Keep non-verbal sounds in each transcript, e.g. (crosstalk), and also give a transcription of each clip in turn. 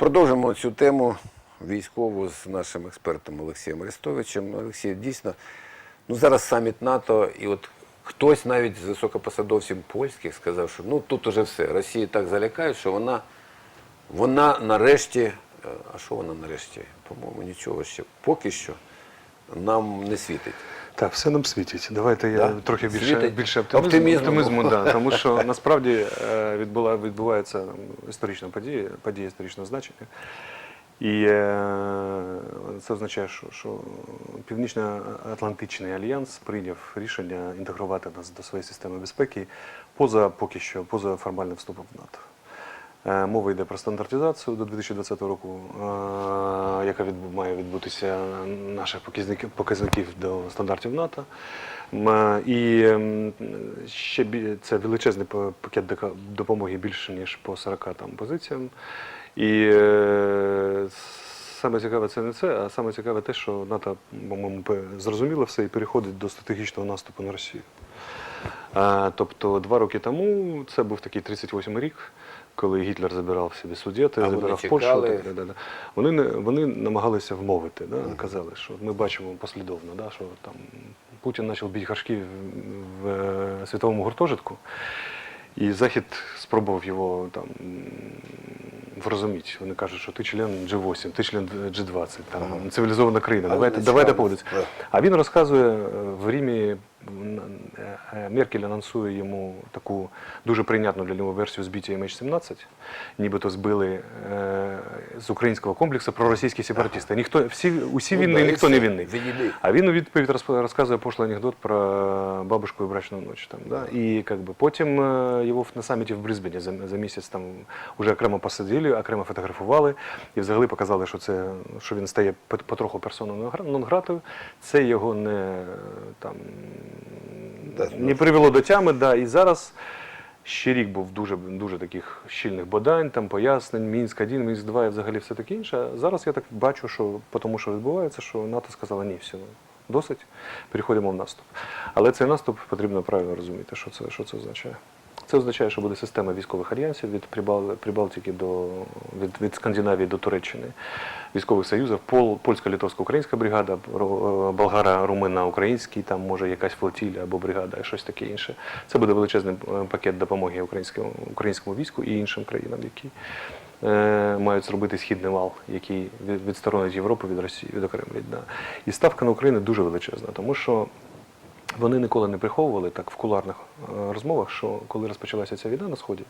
Продовжимо цю тему військову з нашим експертом Олексієм Арестовичем. Олексій, дійсно, ну зараз саміт НАТО, і от хтось навіть з високопосадовців польських сказав, що ну тут уже все. Росії так залякають, що вона, вона нарешті, е, а що вона нарешті? По-моєму, нічого ще поки що нам не світить. Так, все нам світить. Давайте я Да? трохи більше, Світить? більше оптимізму, Оптимізму. да, тому що (laughs) насправді е, відбула, відбувається історична подія, подія історичного значення. І е, це означає, що, що Північно-Атлантичний альянс прийняв рішення інтегрувати нас до своєї системи безпеки поза поки що, поза формальним вступом в НАТО. Е, Мова йде про стандартизацію до 2020 року, е, яка має відбутися наших показників, до стандартів НАТО. Е, І ще це величезний пакет допомоги більше ніж по 40 там позиціям. І саме цікаве це не це, а саме цікаве те, що НАТО, по-моєму, зрозуміло все і переходить до стратегічного наступу на Росію. Тобто два роки тому це був такий 38 рік, коли Гітлер забирав собі судети, А забирав Польщу. Так, да, да, да. Вони, не- вони намагалися вмовити, да, казали, що ми бачимо послідовно, да, що там Путін почав бити горшки в, в е, світовому гуртожитку, і Захід спробував його там м, врозуміти. Вони кажуть, що ти член G8, ти член G20, там, Ага. цивілізована країна, Але давайте, давайте поводиться. А він розказує е, в Рімі. е, Меркель анонсує йому таку дуже прийнятну для нього версію збиття MH17, нібито збили е, з українського комплексу проросійські сепаратисти. Ніхто, всі, усі Ну, винні, да, ніхто не. Відійди. А він у відповідь розказує пошлий анекдот про бабушку і брачну ніч. Там, да? І как би, потім е, його на саміті в Брисбені за, за місяць там вже окремо посадили, окремо фотографували і взагалі показали, що це що він стає потроху персоною нон-гратою. Це його не там Да, не привело до тями. Да, і зараз. Ще рік був дуже дуже таких щільних бодань, там пояснень, Мінськ 1 Мінськ 2 і взагалі все таке інше. Зараз я так бачу, що по тому, що відбувається, що НАТО сказала ні, все, досить, переходимо в наступ. Але цей наступ потрібно правильно розуміти, що це, що це означає. Це означає, що буде система військових альянсів від Прибал- Прибалтики до від, від Скандинавії до Туреччини, військових союзів, Пол, польська, литовська, українська бригада, ро- болгара, румина, український, там може якась флотілля або бригада, щось таке інше. Це буде величезний е, пакет допомоги українському, українському війську і іншим країнам, які е, мають зробити східний вал, який від- відсторонить Європу від Росії, відокремлять. Да. І ставка на Україну дуже величезна, тому що вони ніколи не приховували так в куларних е, розмовах, що коли розпочалася ця війна на сході,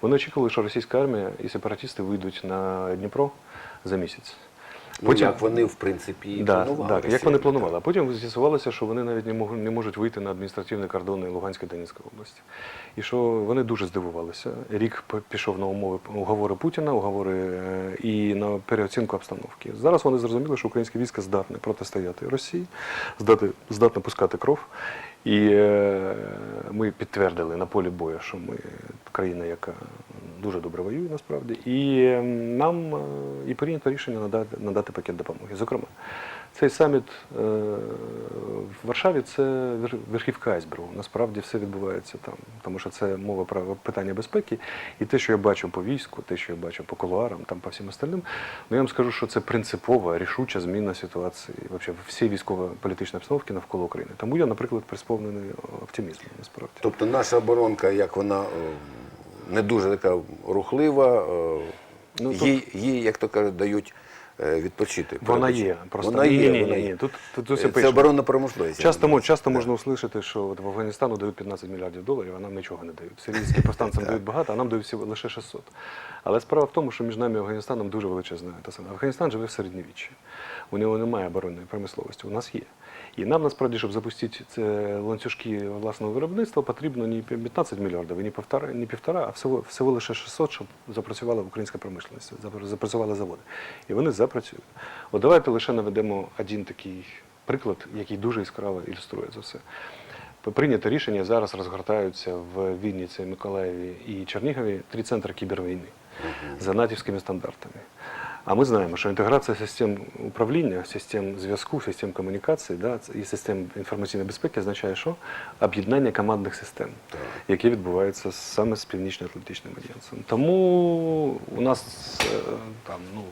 вони очікували, що російська армія і сепаратісти вийдуть на Дніпро за місяць. Ну, як вони, в принципі, і Да, планували. так, як вони планували. А потім з'ясувалося, що вони навіть не, мог- не можуть вийти на адміністративні кордони Луганської та Донецької області. І що вони дуже здивувалися. Рік пішов на умови уговори Путіна, уговори е, і на переоцінку обстановки. Зараз вони зрозуміли, що українське військо здатне протистояти Росії, здатне, здатне пускати кров. І е, ми підтвердили на полі бою, що ми країна, яка дуже добре воює насправді. І е, нам е, і прийнято рішення надати, надати пакет допомоги. Зокрема, цей саміт е, в Варшаві це вер- верхівка айсбергу. Насправді все відбувається там, тому що це мова про питання безпеки. І те, що я бачу по війську, те, що я бачу по кулуарам, там по всім остальним, ну я вам скажу, що це принципова, рішуча зміна ситуації вообще всієї військово-політичної обстановки навколо України. Тому я, наприклад, присповнений оптимізмом насправді. Тобто наша оборонка, як вона е, не дуже така рухлива, е, Ну, їй, їй, як то кажуть, дають відпочити. Вона є. Просто вона є, ні, вона ні, ні. Тут, тут Е, Це оборонна промисловість. Часто, часто можна услышати, що от в Афганістану дають 15 мільярдів доларів, а нам нічого не дають. Сирійським повстанцям (laughs) дають багато, а нам дають всього лише 600. Але справа в тому, що між нами і Афганістаном дуже величезна та сама. Афганістан живе в середньовіччі. У нього немає оборонної промисловості. У нас є. І нам насправді, щоб запустити це ланцюжки власного виробництва, потрібно не 15 мільярдів, і не півтора, не півтора, а всього, всього лише 600, щоб запрацювала українська промисловість, запрацювали заводи. І вони запрацюють. От давайте лише наведемо один такий приклад, який дуже яскраво ілюструє це все. Прийнято рішення, зараз розгортаються в Вінниці, Миколаєві і Чернігові три центри кібервійни за натівськими стандартами. А ми знаємо, що інтеграція систем управління, систем зв'язку, систем комунікації да, і систем інформаційної безпеки означає, що об'єднання командних систем, яке відбувається саме з Північно-Атлантичним альянсом. Тому у нас е, там ну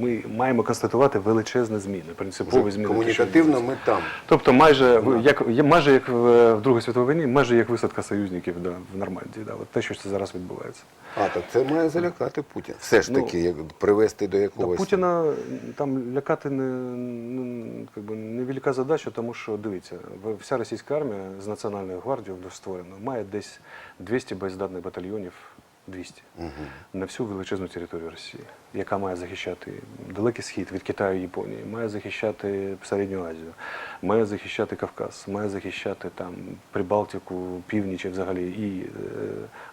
ми маємо констатувати величезні зміни, принципові зміни. комунікативно ми там. Тобто майже в- як майже як в, Другій світовій війні, майже як висадка союзників да, в Нормандії. Да, от те, що це зараз відбувається. А, так це має залякати Путіна. Все ж Ну, таки, як привести до Да, якогось. Путіна там лякати не, не, как би, невелика задача, тому що дивіться, вся російська армія з Національною гвардією створена має десь 200 боєздатних батальйонів. 200 на всю величезну територію Росії, яка має захищати Далекий Схід від Китаю і Японії, має захищати Середню Азію, має захищати Кавказ, має захищати там Прибалтику, північ і взагалі. І е,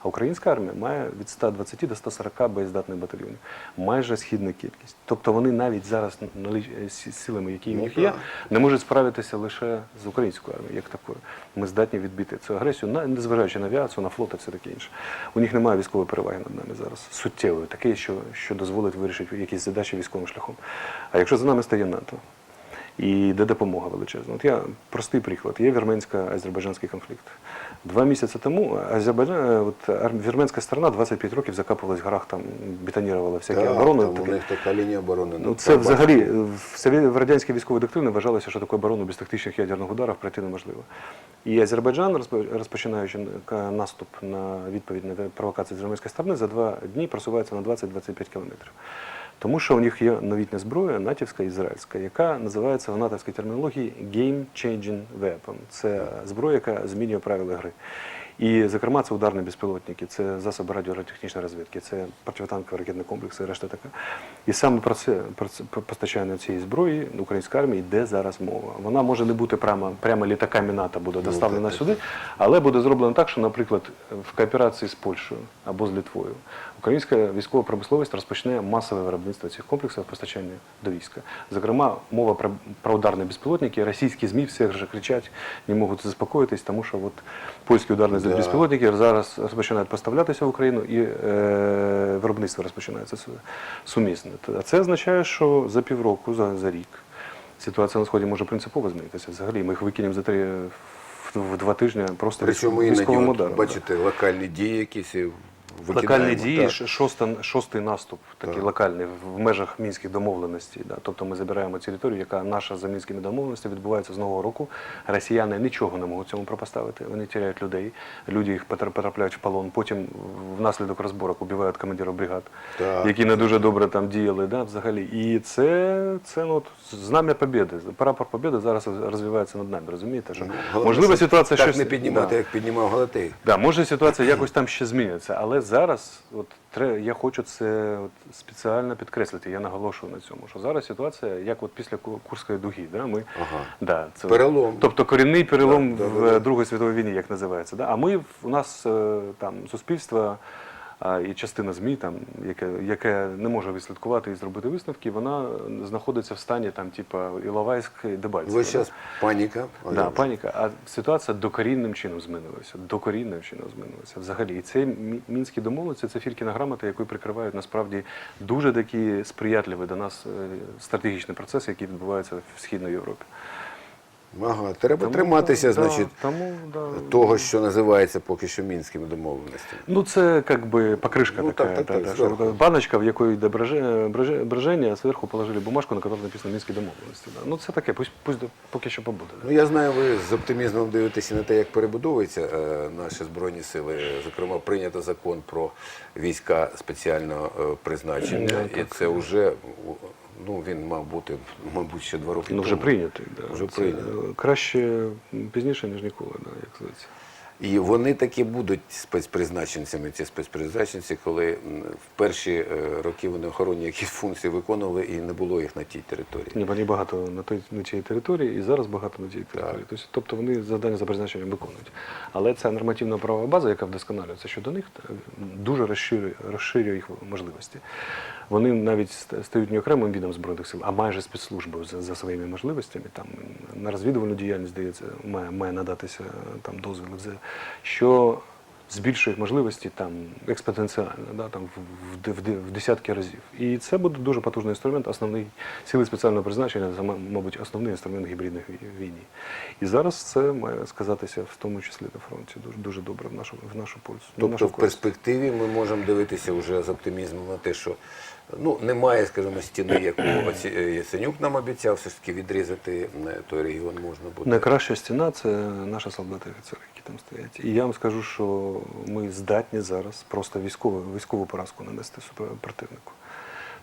а українська армія має від 120 до 140 боєздатних батальйонів, майже східна кількість. Тобто вони навіть зараз наліч- силами, які в Ну, них є, не можуть справитися лише з українською армією, як такою. Ми здатні відбити цю агресію, незважаючи на авіацію, на флот і все таке інше. У них немає військової переваги над нами зараз, суттєвої, такої, що, що дозволить вирішити якісь задачі військовим шляхом. А якщо за нами стає НАТО і йде допомога величезна. От я простий приклад. Є вірменсько-азербайджанський конфлікт. Два місяці тому Азербайджан, е, от вірменська сторона 25 років закапувалась в горах, там бетонувала всякі Так, оборони. там у них така лінія оборони. Ну, це взагалі в, радянській військовій доктрині вважалося, що таку оборону без тактичних ядерних ударів пройти неможливо. І Азербайджан, розпочинаючи наступ на відповідь на провокації з вірменської сторони, за два дні просувається на 20-25 кілометрів. Тому що у них є новітня зброя, натівська, ізраїльська, яка називається в натовській термінології Game Changing Weapon. Це зброя, яка змінює правила гри. І, зокрема, це ударні безпілотники, це засоби радіотехнічної розвідки, це противотанкові ракетні комплекси, і решта така. І саме про це, про це постачання цієї зброї української армії йде зараз мова. Вона може не бути прямо, прямо літаками НАТО буде доставлена сюди, але буде зроблено так, що, наприклад, в кооперації з Польщею або з Литвою українська військова промисловість розпочне масове виробництво цих комплексів постачання до війська. Зокрема, мова про, про ударні безпілотники. Російські ЗМІ всі вже кричать, не можуть заспокоїтись, тому що от польські ударні Да. безпілотники зараз розпочинають поставлятися в Україну і е, виробництво розпочинається су- сумісне. А це означає, що за півроку, за, за рік ситуація на сході може принципово змінитися. Взагалі, ми їх викинемо за три в, два тижні просто Причому іноді, ударом. бачите, локальні дії якісь. Локальні дії, так. ш- шостий наступ, такий Так. локальний, в межах мінських домовленостей. Да. Тобто ми забираємо територію, яка наша за мінськими домовленостями відбувається з нового року. Росіяни нічого не можуть цьому пропоставити. Вони тіряють людей, люди їх потрапляють в полон. Потім внаслідок розборок убивають командирів бригад, Так. які не дуже добре там діяли. Да, взагалі. І це, це ну, знам'я побєди. Прапор побєди зараз розвивається над нами. Розумієте? Що, Головне, можливо, ситуація так щось не піднімати, да. як піднімав Галатей. Да, може ситуація якось там ще зміниться, але зараз от, тре- я хочу це от, спеціально підкреслити. Я наголошую на цьому, що зараз ситуація, як от після Ку- Курської дуги. Да, ми, Ага. да, це, Перелом. Тобто корінний перелом Да, в да, да. Другій світовій війні, як називається. Да? А ми, в- у нас е, там суспільство і частина ЗМІ, там, яке, яке не може відслідкувати і зробити висновки, вона знаходиться в стані там, типа Іловайськ, Дебальцево. Ось зараз паніка. Да, паніка. А ситуація докорінним чином змінилася. Докорінним чином змінилася. Взагалі. І це мінські домовленості, це фіркіна грамота, якою прикривають насправді дуже такі сприятливі до нас е, стратегічні процеси, які відбуваються в Східній Європі. Ага, треба Тому, триматися, да, значить, тому, да. того, що називається поки що мінськими домовленостями. Ну, це как бы покрышка Ну, такая, так, так, да, так, зверху. баночка, в якої йде броження, а зверху положили бумажку, на якій написано Мінські домовленості. Да. Ну, це таке, пусть, пусть поки що побуде. Да. Ну я знаю, ви з оптимізмом дивитеся на те, як перебудовуються е, наші збройні сили. Зокрема, прийнято закон про війська спеціального е, призначення, Ну, і це вже ну він мав бути, мабуть, ще два роки. Ну, вже прийнятий. Да. Вже Це, прийнятий. Краще пізніше, ніж ніколи, да, як здається. І вони таки будуть спецпризначенцями, ці спецпризначенці, коли в перші е, роки вони охоронні якісь функції виконували і не було їх на тій території. Ні, вони багато на той на тій території, і зараз багато на тій території. Тобто, тобто вони завдання за призначенням виконують. Але ця нормативна правова база, яка вдосконалюється щодо них, дуже розширює, розширює їх можливості. Вони навіть стають не окремим відом збройних сил, а майже спецслужбою за, за своїми можливостями. Там на розвідувальну діяльність здається, має, має надатися там дозвіл, що збільшує можливості там експотенціально, да, там, в, в, в, в десятки разів. І це буде дуже потужний інструмент, основний сили спеціального призначення, це, мабуть, основний інструмент гібридних війні. І зараз це має сказатися в тому числі на фронті дуже, дуже добре в нашу, в нашу пользу. Тобто нашу в перспективі ми можемо дивитися вже з оптимізмом на те, що ну, немає, скажімо, стіни, яку е, Яценюк нам обіцяв, все ж таки відрізати е, той регіон можна буде. Найкраща стіна це наші солдати і офіцери, які там стоять. І я вам скажу, що ми здатні зараз просто військову, військову поразку нанести противнику.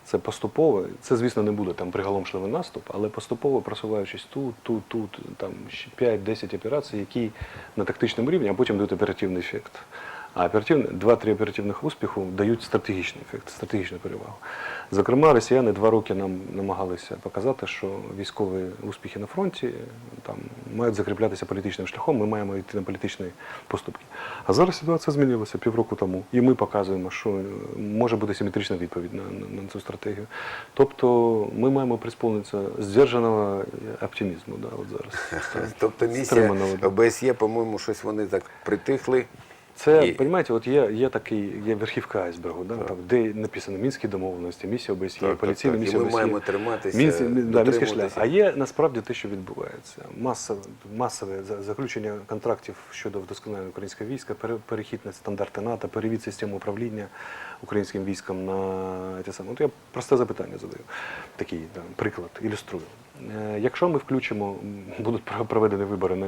Це поступово, це, звісно, не буде там приголомшливий наступ, але поступово просуваючись тут, тут, тут, там ще 5-10 операцій, які на тактичному рівні, а потім дають оперативний ефект. А два-три оперативних успіху дають стратегічний ефект, стратегічну перевагу. Зокрема, росіяни два роки нам намагалися показати, що військові успіхи на фронті там мають закріплятися політичним шляхом. Ми маємо йти на політичні поступки. А зараз ситуація змінилася півроку тому, і ми показуємо, що е, може бути симетрична відповідь на, на, на цю стратегію. Тобто, ми маємо присповнитися здержаного оптимізму. Да, от зараз. (laughs) Тобто місія ОБСЄ, по-моєму, щось вони так притихли. Це, І- розумієте, от є, є такий, є верхівка айсбергу, да, там, де написано Мінські домовленості, місія ОБСЄ, Так, так, поліційна так. Місія ми ОБСЄ. маємо триматися, Мінський, да, Мінський шлях. А є насправді те, що відбувається. Масове, масове за- заключення контрактів щодо вдосконалення українського війська, пере- перехід на стандарти НАТО, перевід системи управління українським військом на те саме. От я просте запитання задаю. Такий да, приклад, ілюструю. Е, Якщо ми включимо, будуть проведені вибори на,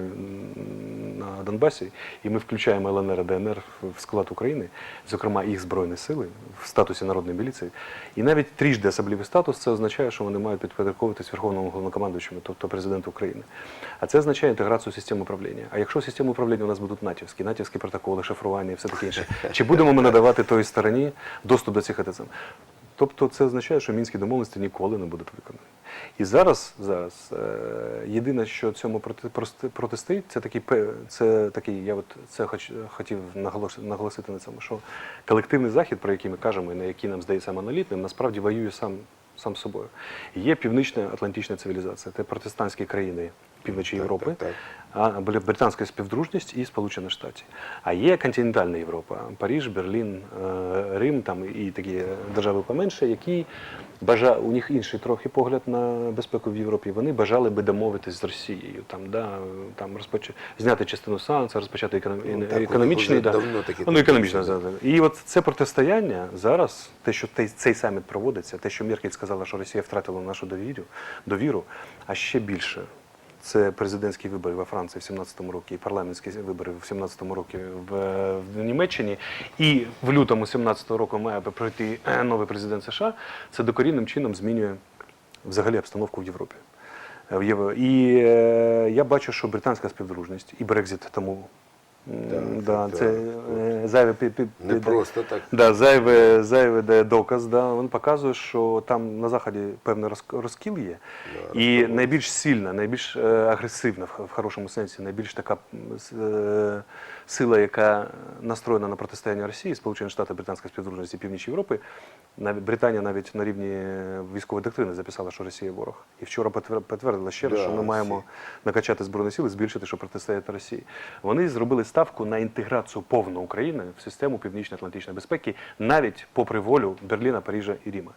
на Донбасі, і ми включаємо ЛНР і ДНР в- склад України, зокрема їх збройні сили в статусі народної міліції, і навіть трижди особливий статус, це означає, що вони мають підпорядковуватись Верховному головнокомандуючому, тобто президенту України. А це означає інтеграцію систем управління. А якщо системи управління у нас будуть натівські, натівські протоколи, шифрування і все таке інше, чи будемо ми надавати той стороні доступ до цих АТСМ? Тобто це означає, що мінські домовленості ніколи не будуть виконані. І зараз, зараз е, єдине, що цьому протистоїть, це такий це такий, я от це хоч, хотів наголос- наголосити на цьому, що колективний захід, про який ми кажемо, і на який нам здається монолітним, насправді воює сам, сам собою. Є північна атлантична цивілізація, це протестантські країни півночі Так, Європи, так, так. Британська співдружність і Сполучені Штати. А є континентальна Європа, Париж, Берлін, е, Рим там і такі держави поменше, які бажа у них інший трохи погляд на безпеку в Європі. Вони бажали би домовитись з Росією, там да там розпоч... зняти частину санкцій, розпочати економ... Ну, так, економічний да. давно такі ну, економічно да. І от це протистояння зараз, те, що цей, цей саміт проводиться, те, що Меркель сказала, що Росія втратила нашу довіру, довіру, а ще більше. Це президентські вибори во Франції в 17-му році, і парламентські вибори в 17-му році в, в Німеччині. І в лютому 17-го року має пройти е, новий президент США. Це докорінним чином змінює взагалі обстановку в Європі. Е, І е, я бачу, що британська співдружність і Брекзит тому. Так, да, це- е, зайве пі- пі- Не пі- просто так. Да, зайве, зайве де доказ, да, він показує, що там на заході певний розк- розкіл є. Да, і найбільш сильна, найбільш е, агресивна в, в хорошому сенсі, найбільш така м, с- е, сила, яка настроєна на протистояння Росії, Сполучені Штати, Британська співдружність і Північ Європи. Навіть Британія навіть на рівні військової доктрини записала, що Росія ворог. І вчора підтвер- підтвердила ще раз, Да, що ми маємо накачати збройні сили, збільшити, щоб протистояти Росії. Вони зробили ставку на інтеграцію повну України в систему північно-атлантичної безпеки, навіть попри волю Берліна, Парижа і Ріма.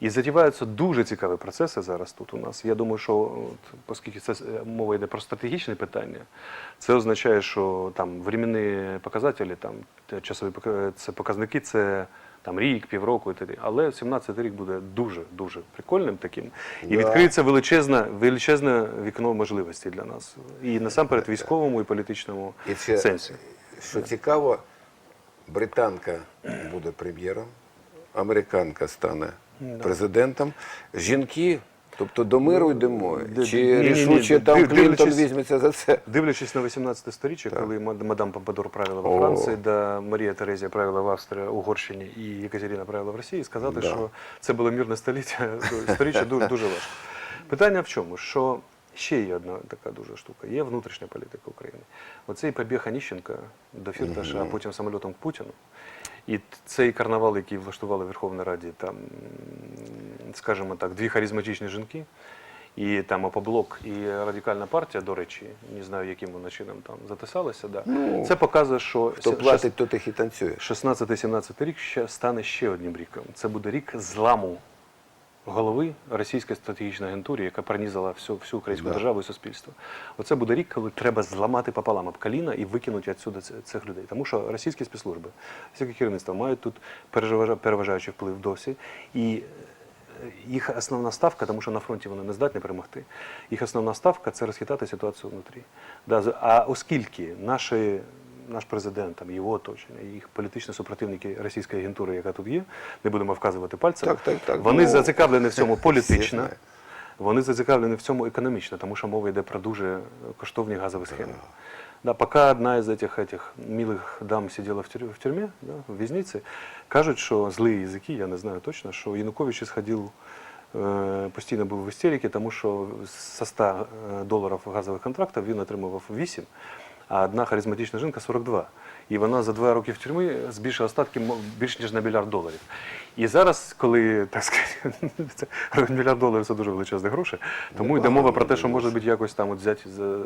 І затіваються дуже цікаві процеси зараз тут у нас. Я думаю, що от, оскільки це е, мова йде про стратегічне питання, це означає, що там временні показателі, там часові пока- це показники, це там рік, півроку і т.д. Але 17-й рік буде дуже дуже прикольним таким. І Да. відкриється величезне, величезне вікно можливостей для нас. І насамперед військовому і політичному І ще, сенсі. що цікаво, британка буде прем'єром, американка стане президентом. Жінки, тобто до миру йдемо. Чи рішуче там Клінтон візьметься за це? Дивлячись на 18 сторіччя, коли мадам Помпадор правила во Франції, да Марія Терезія правила в Австрії, Угорщині і Екатерина правила в Росії, сказати, що це було мирне століття, (laughs) сторіччя дуже, дуже важко. Питання в чому? Що ще є одна така дуже штука. Є внутрішня політика України. Оцей побіг Аніщенка до Фірташа, а потім самольотом к Путіну. І цей карнавал, який влаштували в Верховній Раді, там, скажімо так, дві харизматичні жінки. І там Опоблок і радикальна партія, до речі, не знаю, яким вона чином там затисалися. Да. Ну, Це показує, що Хто платить, тих і танцює. 16-17 рік ще стане ще одним ріком. Це буде рік зламу голови російської стратегічної агентури, яка пронізала всю, всю українську Да. державу і суспільство. Оце буде рік, коли треба зламати пополам об коліна і викинути відсюди цих людей. Тому що російські спецслужби, російське керівництво мають тут переважа- переважаючий вплив досі. І е, їх основна ставка, тому що на фронті вони не здатні перемогти. Їх основна ставка це розхитати ситуацію внутрі. А оскільки наші, наш президент, там, його оточення, їх політичні супротивники російської агентури, яка тут є, не будемо вказувати пальцем, Так, так, так. вони Ну, зацікавлені в цьому (laughs) політично. Вони зацікавлені в цьому економічно, тому що мова йде про дуже коштовні газові схеми. Да, поки одна із этих, этих милих дам сиділа в тюрмі, в тюрмі да, в в'язниці, кажуть, що злі язики, я не знаю точно, що Янукович ісходив, е, постійно був в істериці, тому що з 100 е, доларів газових контрактів він отримував 8, а одна харизматична жінка 42. І вона за два роки в тюрмі збільшила статки мо- більш ніж на мільярд доларів. І зараз, коли так сказати, (laughs) мільярд доларів це дуже величезні гроші, тому йде мова про те, що може бути якось там от взяти за е,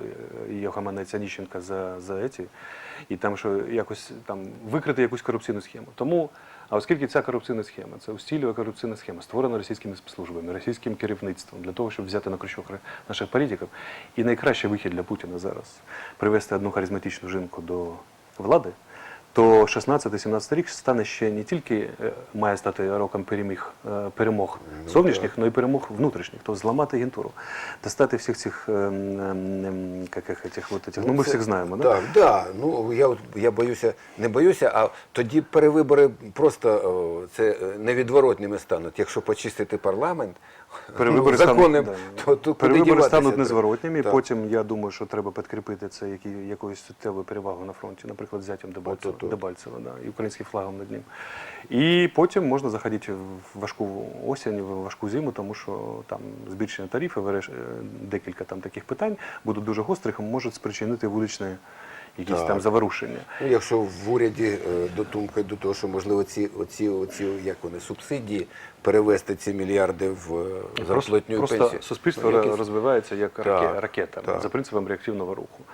її за, за еті, і там що якось там викрити якусь корупційну схему. Тому, а оскільки ця корупційна схема, це устілює корупційна схема, створена російськими спецслужбами, російським керівництвом для того, щоб взяти на крючок наших політиків, і найкращий вихід для Путіна зараз привести одну харизматичну жінку до влади, то 16-17 рік стане ще не тільки е, має стати роком переміг, е, перемог зовнішніх, але й перемог внутрішніх, тобто зламати агентуру, достати всіх цих, як їх, этих, вот этих, ну ми це- всіх знаємо, да? Так, да. Ну я я боюся, не боюся, а тоді перевибори просто це е, невідворотними стануть. Якщо почистити парламент, Перевибори ну, законним, стануть, да. то, то Перевибори стануть незворотніми. Так. Потім я думаю, що треба підкріпити це які, якоюсь суттєвою перевагою на фронті, наприклад, взяттям Дебальцева, От-от-от. Дебальцева да, і українським флагом над ним. І потім можна заходити в важку осінь, в важку зиму, тому що там збільшення тарифів, е, декілька там таких питань будуть дуже гострих можуть спричинити вуличні якісь Так. там заворушення. Ну, якщо в уряді е, дотумкають до того, що можливо ці оці, оці як вони субсидії перевести ці мільярди в е, зарплатню і просто суспільство Ну, якісь- розвивається як Так, ракета так. за принципом реактивного руху.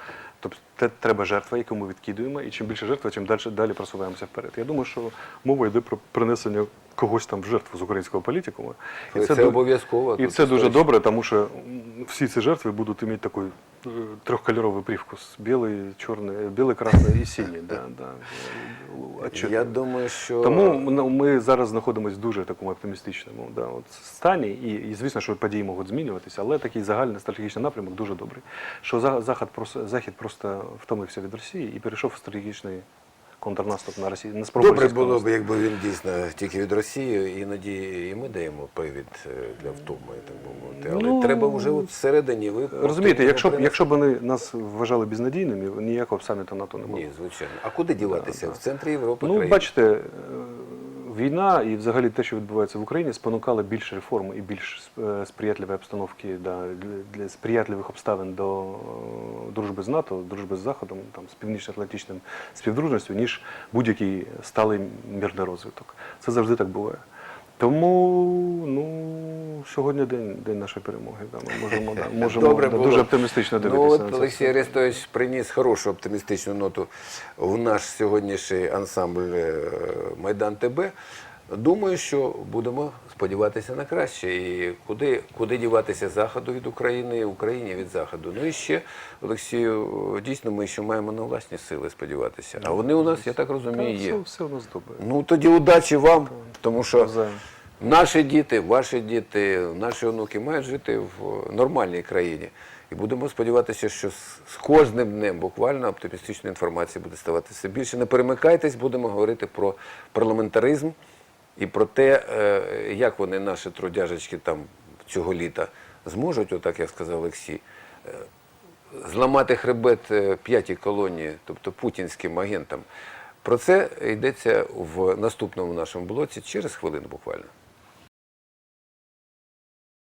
Тобто треба жертва, яку ми відкидуємо, і чим більше жертва, чим далі, далі просуваємося вперед. Я думаю, що мова йде про принесення когось там в жертву з українського політикуму. Це ду- обов'язково. І це дуже добре, тому що всі ці жертви будуть мати такий е, трьохкольоровий привкус: білий, чорний, білий, красний і синій. Да, да, е. Я думаю, що Тому ну, ми зараз знаходимося в дуже такому оптимістичному да, от, стані, і, і звісно, що події можуть змінюватися, але такий загальний стратегічний напрямок дуже добрий. Що Захід просто, Захід просто втомився від Росії і перейшов в стратегічний контрнаступ на Росію. На спробу Добре було б, якби він дійсно тільки від Росії, іноді і ми даємо привід е, для втоми, так би мовити. Але Ну, треба вже от всередині ви Розумієте, якщо б, якщо б вони нас вважали безнадійними, ніякого б саміту НАТО не було. Ні, звичайно. А куди діватися? В центрі Європи Ну, країни. бачите, е, війна і взагалі те, що відбувається в Україні, спонукало більше реформ і більш е, сприятливої обстановки да, для, сприятливих обставин до е, дружби з НАТО, дружби з Заходом, там, з північно-атлантичним співдружністю, ніж будь-який сталий мірний розвиток. Це завжди так буває. Тому ну, сьогодні день, день нашої перемоги. Да, ми можемо, да, (laughs) можемо Добре да, було. дуже оптимістично Ну, дивитися. от на це. Олексій Арестович приніс хорошу оптимістичну ноту в наш сьогоднішній ансамбль е, Майдан ТБ. Думаю, що будемо сподіватися на краще. І куди, куди діватися заходу від України, і Україні від заходу. Ну і ще, Олексію, дійсно, ми ще маємо на власні сили сподіватися. А вони у нас, я так розумію, є. все у нас добре. Ну тоді удачі вам, тому що наші діти, ваші діти, наші онуки мають жити в нормальній країні. І будемо сподіватися, що з з кожним днем буквально оптимістичної інформації буде ставати все більше. Не перемикайтесь, будемо говорити про парламентаризм і про те, е, як вони, наші трудяжечки, там цього літа зможуть, отак як сказав Олексій, е, зламати хребет е, п'ятій колонії, тобто путінським агентам. Про це йдеться в наступному нашому блоці через хвилину буквально.